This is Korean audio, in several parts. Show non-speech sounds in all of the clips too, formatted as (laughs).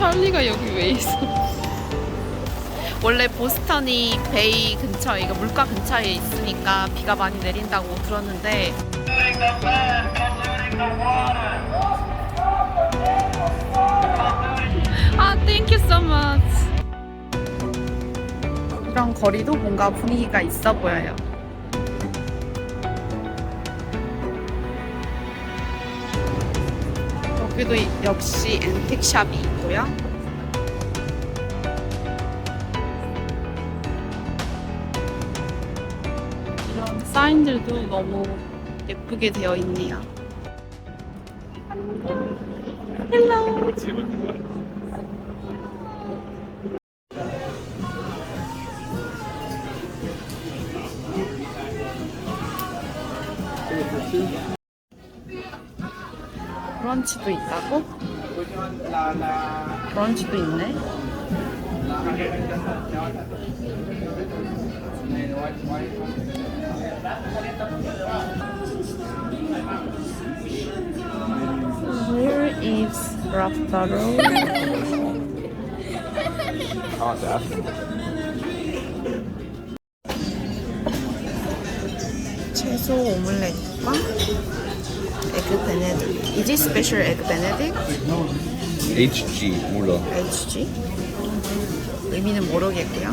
찰리가 여기 왜 있어? 원래 보스턴이 베이 근처, 이거 물가 근처에 있으니까 비가 많이 내린다고 들었는데 아, thank you so much. 이런 거리도 뭔가 분위기가 있어 보여요. 여기도 이- 역시 앤틱샵이 있고요. 이런 사인들도 너무 예쁘게 되어 있네요. 헬로. 브런치도 있다고? 브런치도 있네. Where is Raftaro? 채소 오믈렛 과 에그 베네딕. Is it special egg benedict? HG 몰라. HG? 의미는 모르겠고요.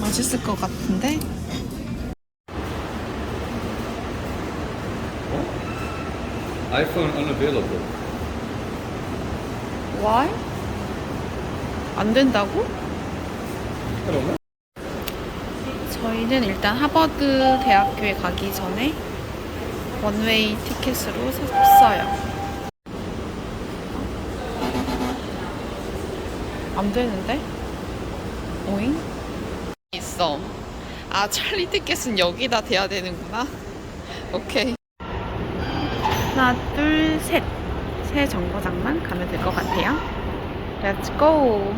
맛있을 것 같은데? iPhone unavailable. Why? 안 된다고? Know. 저희는 일단 하버드 대학교에 가기 전에 원웨이 티켓으로 샀어요. 안 되는데? 오잉? 있어. 아, 찰리 티켓은 여기다 대야 되는구나. 오케이. 하나, 둘, 셋. 새 정거장만 가면 될 것 같아요. Let's go!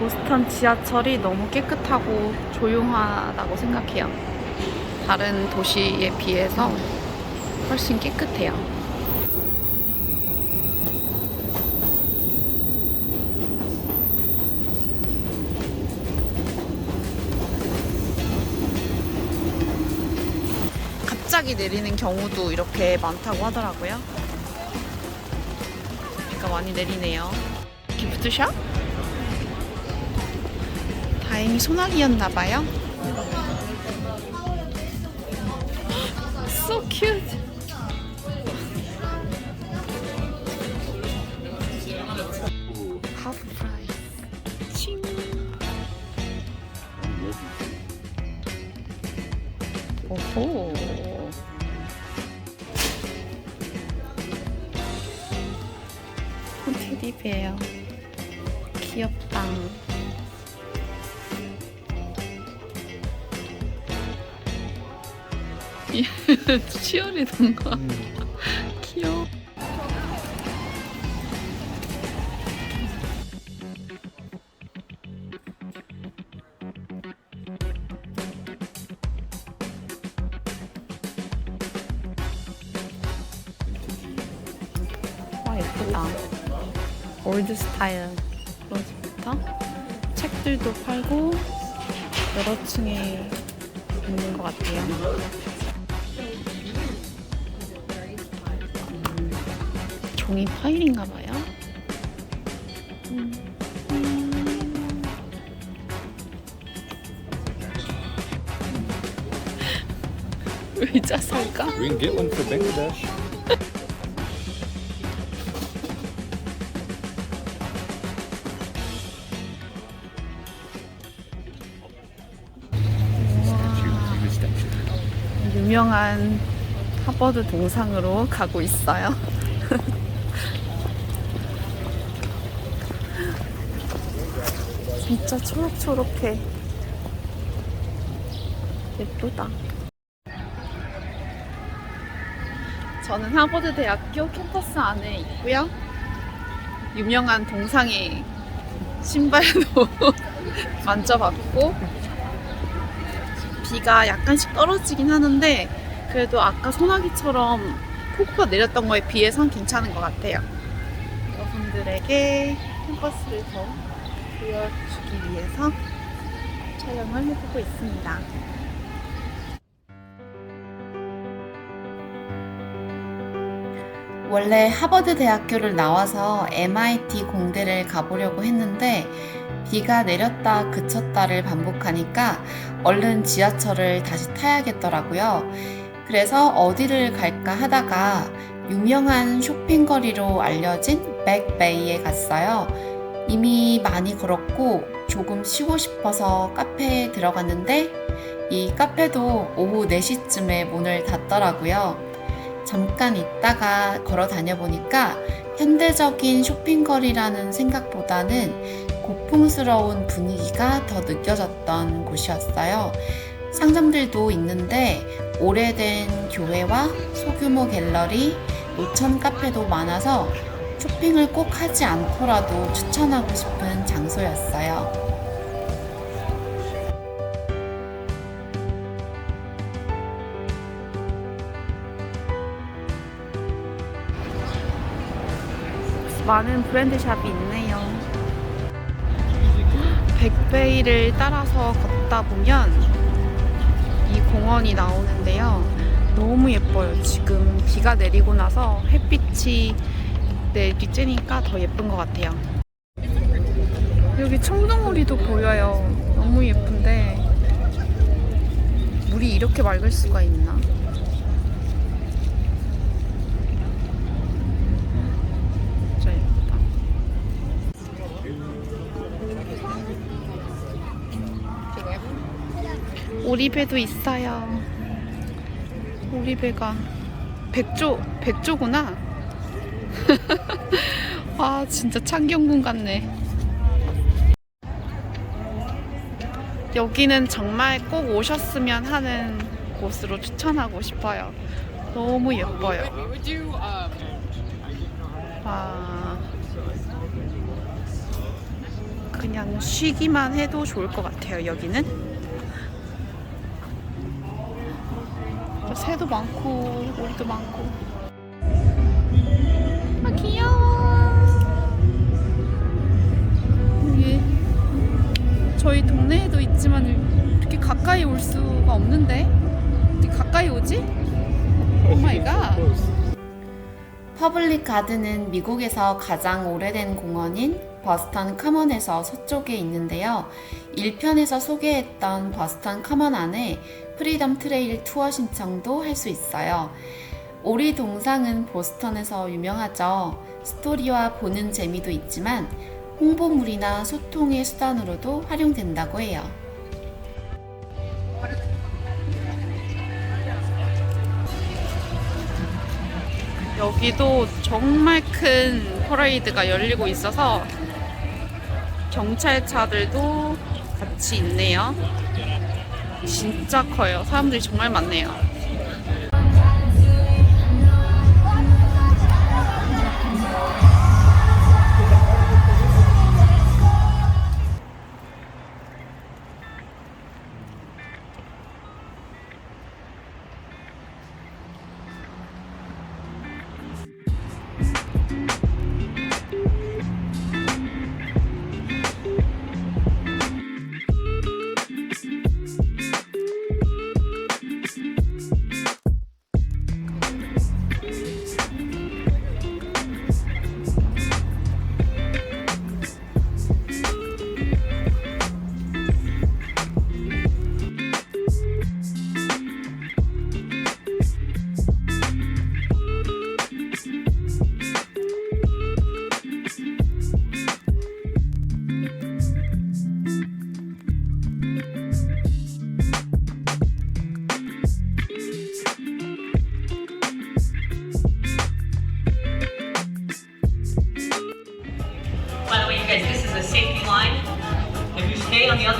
보스턴 지하철이 너무 깨끗하고 조용하다고 생각해요. 다른 도시에 비해서 훨씬 깨끗해요. 갑자기 내리는 경우도 이렇게 많다고 하더라고요. 비가 많이 내리네요. 기프트샵? 다행히 소나기였나봐요. So cute. 오호. 테디베어. 귀엽다. 치열이던가. 귀여워. 와 예쁘다. 올드 스타일 로즈부터 책들도 팔고 여러 층에 있는 것 같아요. 종이 파일인가 봐요. 음. (laughs) 의자 살까? We can get one for Bangladesh. 유명한 하버드 동상으로 가고 있어요. (laughs) 진짜 초록초록해. 예쁘다. 저는 하버드 대학교 캠퍼스 안에 있고요. 유명한 동상의 신발도 (laughs) 만져봤고 비가 약간씩 떨어지긴 하는데 그래도 아까 소나기처럼 폭우가 내렸던 거에 비해선 괜찮은 것 같아요. 여러분들에게 캠퍼스를 더 보여주기 위해서 촬영을 해보고 있습니다. 원래 하버드 대학교를 나와서 MIT 공대를 가보려고 했는데 비가 내렸다 그쳤다를 반복하니까 얼른 지하철을 다시 타야겠더라고요. 그래서 어디를 갈까 하다가 유명한 쇼핑거리로 알려진 백베이에 갔어요. 이미 많이 걸었고 조금 쉬고 싶어서 카페에 들어갔는데 이 카페도 오후 4시쯤에 문을 닫더라고요. 잠깐 있다가 걸어 다녀 보니까 현대적인 쇼핑거리라는 생각보다는 고풍스러운 분위기가 더 느껴졌던 곳이었어요. 상점들도 있는데 오래된 교회와 소규모 갤러리, 노천 카페도 많아서 쇼핑을 꼭 하지 않더라도 추천하고 싶은 장소였어요. 많은 브랜드 샵이 있네요. 백베이를 따라서 걷다 보면 이 공원이 나오는데요. 너무 예뻐요. 지금 비가 내리고 나서 햇빛이 네, 빗쬐니까 더 예쁜 것 같아요. 여기 청둥오리도 보여요. 너무 예쁜데 물이 이렇게 맑을 수가 있나? 진짜 예쁘다. 오리배도 있어요. 오리배가 백조 백조구나. (laughs) 아 진짜 창경궁 같네. 여기는 정말 꼭 오셨으면 하는 곳으로 추천하고 싶어요. 너무 예뻐요. 와. 그냥 쉬기만 해도 좋을 것 같아요, 여기는. 새도 많고, 오리도 많고. 가까이 올 수가 없는데? 가까이 오지? 오 마이 갓. 퍼블릭 가든은 미국에서 가장 오래된 공원인 버스턴 커먼에서 서쪽에 있는데요. 1편에서 소개했던 버스턴 커먼 안에 프리덤 트레일 투어 신청도 할 수 있어요. 오리 동상은 보스턴에서 유명하죠. 스토리와 보는 재미도 있지만 홍보물이나 소통의 수단으로도 활용된다고 해요. 여기도 정말 큰 퍼레이드가 열리고 있어서 경찰차들도 같이 있네요. 진짜 커요. 사람들이 정말 많네요.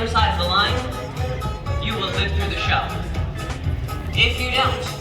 Other side of the line, you will live through the show. If you don't,